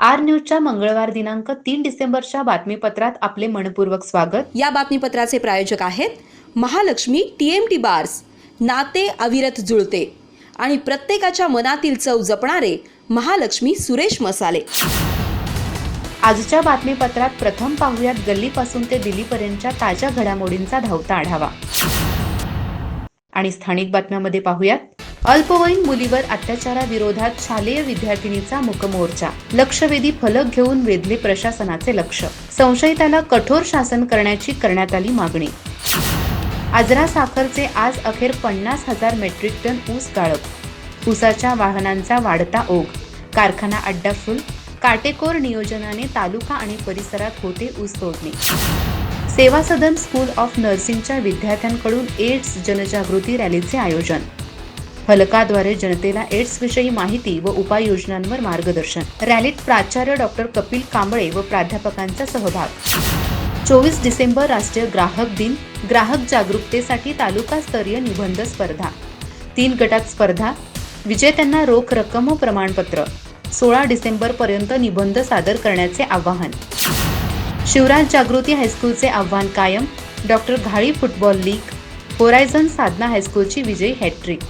R न्यूजच्या मंगळवार दिनांक तीन डिसेंबरच्या बातमीपत्रात आपले मनपूर्वक स्वागत. या बातमीपत्राचे प्रायोजक आहेत Mahalakshmi T M T bars नाते अविरत जुळते आणि प्रत्येकाच्या मनातील चव जपणारे महालक्ष्मी सुरेश मसाले. आजच्या बातमीपत्रात प्रथम पाहूयात गल्लीपासून ते दिल्लीपर्यंतच्या ताज्या घडामोडींचा धावता आढावा. आणि स्थानिक बातम्यामध्ये पाहूयात अल्पवयीन मुलीवर अत्याचाराविरोधात शालेय विद्यार्थिनीचा मुकमोर्चा. लक्षवेधी फलक घेऊन वेधले प्रशासनाचे लक्ष. संशयिताला कठोर शासन करण्याची करण्यात आली मागणी. आजरा साखरचे आज अखेर पन्नास हजार मेट्रिक टन ऊस गाळप. ऊसाच्या वाहनांचा वाढता ओघ. कारखाना अड्डा फुल. काटेकोर नियोजनाने तालुका आणि परिसरात होते ऊस तोडणे. सेवा सदन स्कूल ऑफ नर्सिंगच्या विद्यार्थ्यांकडून एड्स जनजागृती रॅलीचे आयोजन. फलकाद्वारे जनतेला एड्स विषयी माहिती व उपाययोजनांवर मार्गदर्शन. रॅलीत प्राचार्य डॉक्टर कपिल कांबळे व प्राध्यापकांचा सहभाग. चोवीस डिसेंबर राष्ट्रीय ग्राहक दिन ग्राहक जागरूकतेसाठी तालुकास्तरीय निबंध स्पर्धा. तीन गटात स्पर्धा विजेत्यांना रोख रक्कम व प्रमाणपत्र. सोळा डिसेंबर पर्यंत निबंध सादर करण्याचे आवाहन. शिवराज जागृती हायस्कूलचे आव्हान कायम. Doctor Ghali football league horizon Sadhana हायस्कूलची विजयी हॅट्रिक